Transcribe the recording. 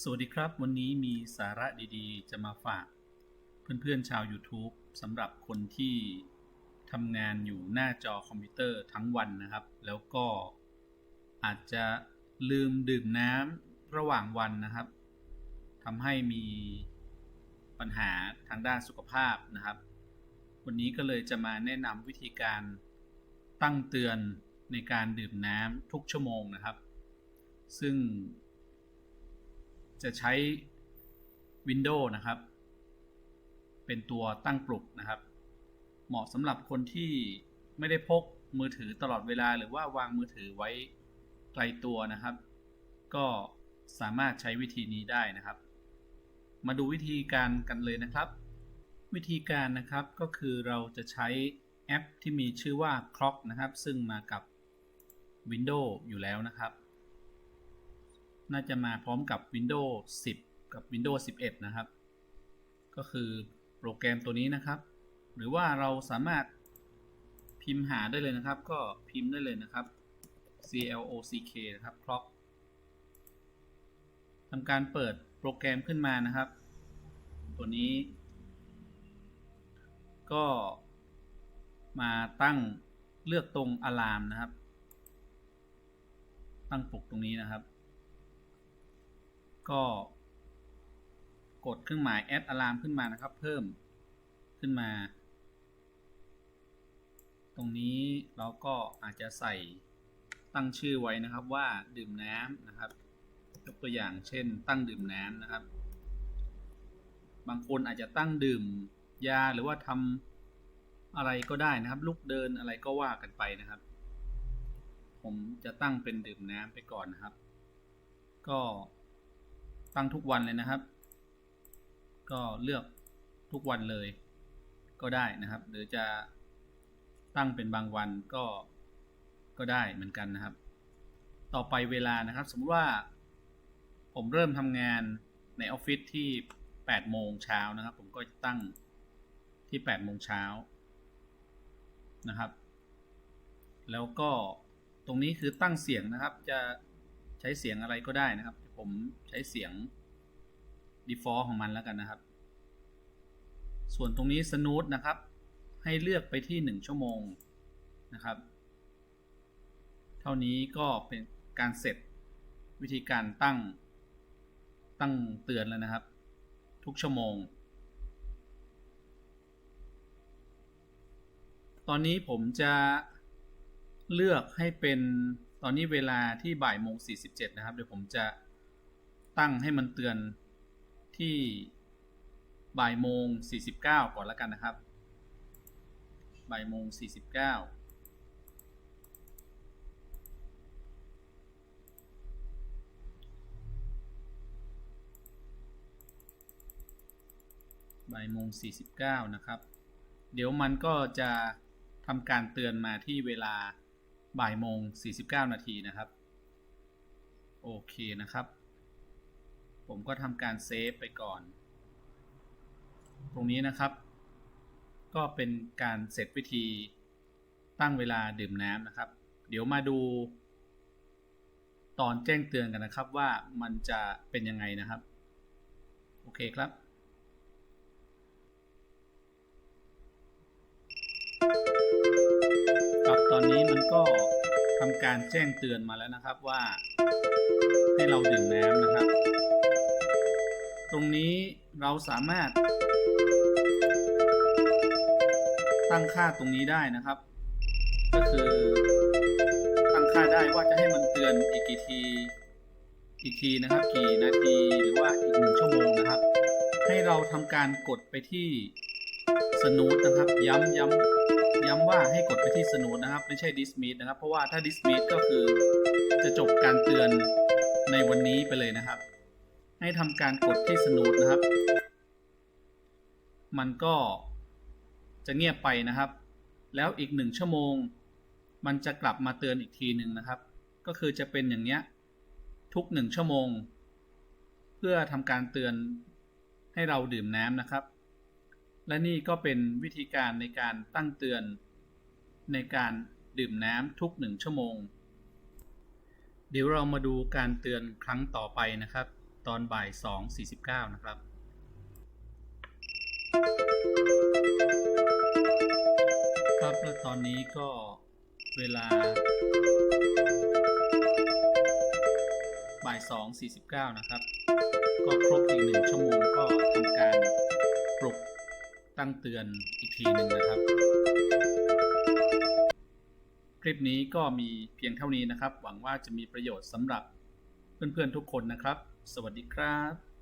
สวัสดีครับ วันนี้มีสาระดีๆ จะมาฝาก เพื่อนๆชาว YouTube สำหรับคนที่ทำงานอยู่หน้าจอคอมพิวเตอร์ทั้งวันนะครับ แล้วก็อาจจะลืมดื่มน้ำระหว่างวันนะครับทำให้มีปัญหาทางด้านสุขภาพนะครับ วันนี้ก็เลยจะมาแนะนำวิธีการตั้งเตือนในการดื่มน้ำทุกชั่วโมงนะครับ ซึ่ง จะใช้ Windows นะครับ เป็นตัวตั้งปลุกนะครับ เหมาะสำหรับคนที่ไม่ได้พกมือถือตลอดเวลาหรือว่าวางมือถือไว้ไกลตัวนะครับ ก็สามารถใช้วิธีนี้ได้นะครับ มาดูวิธีการกันเลยนะครับ วิธีการนะครับก็คือเราจะใช้แอปที่มีชื่อว่า Clock นะครับ ซึ่งมากับ Windows อยู่แล้วนะครับ น่าจะมาพร้อมกับ Windows 10 กับ Windows 11 นะครับ ก็คือโปรแกรมตัวนี้นะครับ หรือว่าเราสามารถพิมพ์หาได้เลยนะครับ ก็พิมพ์ได้เลยนะครับ C L O C K นะครับ clock ทำการเปิดโปรแกรมขึ้นมานะครับ ตัวนี้ ก็มาตั้งเลือกตรงอะลามนะครับ ตั้งปลุกตรงนี้นะครับ ก็กดเครื่องหมาย add alarm ขึ้นมานะครับ เพิ่มขึ้นมา ตรงนี้เราก็อาจจะใส่ตั้งชื่อไว้นะครับว่าดื่มน้ำนะครับ ยกตัวอย่างเช่น ตั้งดื่มน้ำนะครับ บางคนอาจจะตั้งดื่มยาหรือว่าทำอะไรก็ได้นะครับ ลุกเดินอะไรก็ว่ากันไปนะครับ ผมจะตั้งเป็นดื่มน้ำไปก่อนนะครับ ก็ ตั้งทุกวันเลยนะครับ ก็เลือกทุกวันเลย ก็ได้นะครับ หรือจะตั้งเป็นบางวันก็ก็ได้เหมือนกันนะครับ ต่อไปเวลานะครับ สมมติว่าผมเริ่มทำงานในออฟฟิศที่8โมงเช้านะครับ ผมก็จะตั้งที่8โมงเช้านะครับ แล้วก็ตรงนี้คือตั้งเสียงนะครับ จะใช้เสียงอะไรก็ได้นะครับ ผมใช้เสียง default ของมันแล้วกันนะครับ ส่วนตรงนี้ snooze นะครับ ให้เลือกไปที่ 1 ชั่วโมงนะครับ เท่านี้ก็เป็นการเสร็จวิธีการตั้งตั้งเตือนแล้วนะครับ ทุกชั่วโมง ตอนนี้ผมจะเลือกให้เป็นตอนนี้เวลาที่บ่ายโมง47นะครับ เดี๋ยวผมจะ ตั้งให้มันเตือนที่บ่ายโมง 49 ก่อนแล้วกันนะครับ บ่ายโมง 49บ่ายโมง49 นะครับ เดี๋ยวมันก็จะทำการเตือนมาที่เวลาบ่ายโมง49 นาทีนะครับ โอเคนะครับ ผมก็ทำการเซฟไปก่อน ตรงนี้นะครับ ก็เป็นการเสร็จวิธีตั้งเวลาดื่มน้ำนะครับ เดี๋ยวมาดู ตอนแจ้งเตือนกันนะครับว่ามันจะเป็นยังไงนะครับ โอเคครับครับตอนนี้มันก็ทำการแจ้งเตือนมาแล้วนะครับว่า ให้เราดื่มน้ำ ตรงนี้เราสามารถ ตั้งค่าตรงนี้ได้นะครับ ก็คือตั้งค่าได้ว่าจะให้มันเตือนอีกกี่ทีอีกทีนะครับกี่นาทีหรือว่าอีกหนึ่งชั่วโมงนะครับ ให้เราทำการกดไปที่สนูตนะครับ ย้ำย้ำย้ำว่าให้กดไปที่สนูตนะครับ ไม่ใช่ dismiss นะครับ เพราะว่าถ้า dismiss ก็คือจะจบการเตือนในวันนี้ไปเลยนะครับ ให้ทำการกดที่สนูตนะครับ มันก็จะเงียบไปนะครับ แล้วอีกหนึ่งชั่วโมง มันจะกลับมาเตือนอีกทีหนึ่งนะครับ ก็คือจะเป็นอย่างเนี้ยทุกหนึ่งชั่วโมง เพื่อทำการเตือนให้เราดื่มน้ำนะครับ และนี่ก็เป็นวิธีการในการตั้งเตือนในการดื่มน้ำทุกหนึ่งชั่วโมง เดี๋ยวเรามาดูการเตือนครั้งต่อไปนะครับ ตอนบ่าย 2.49 นะครับ ครับแล้วตอนนี้ก็เวลาบ่าย 2.49 นะครับ ก็ครบอีกหนึ่งชั่วโมงก็ทำการปลุกตั้งเตือนอีกทีหนึ่งนะครับ คลิปนี้ก็มีเพียงเท่านี้นะครับ หวังว่าจะมีประโยชน์สำหรับเพื่อนๆทุกคนนะครับ สวัสดีครับ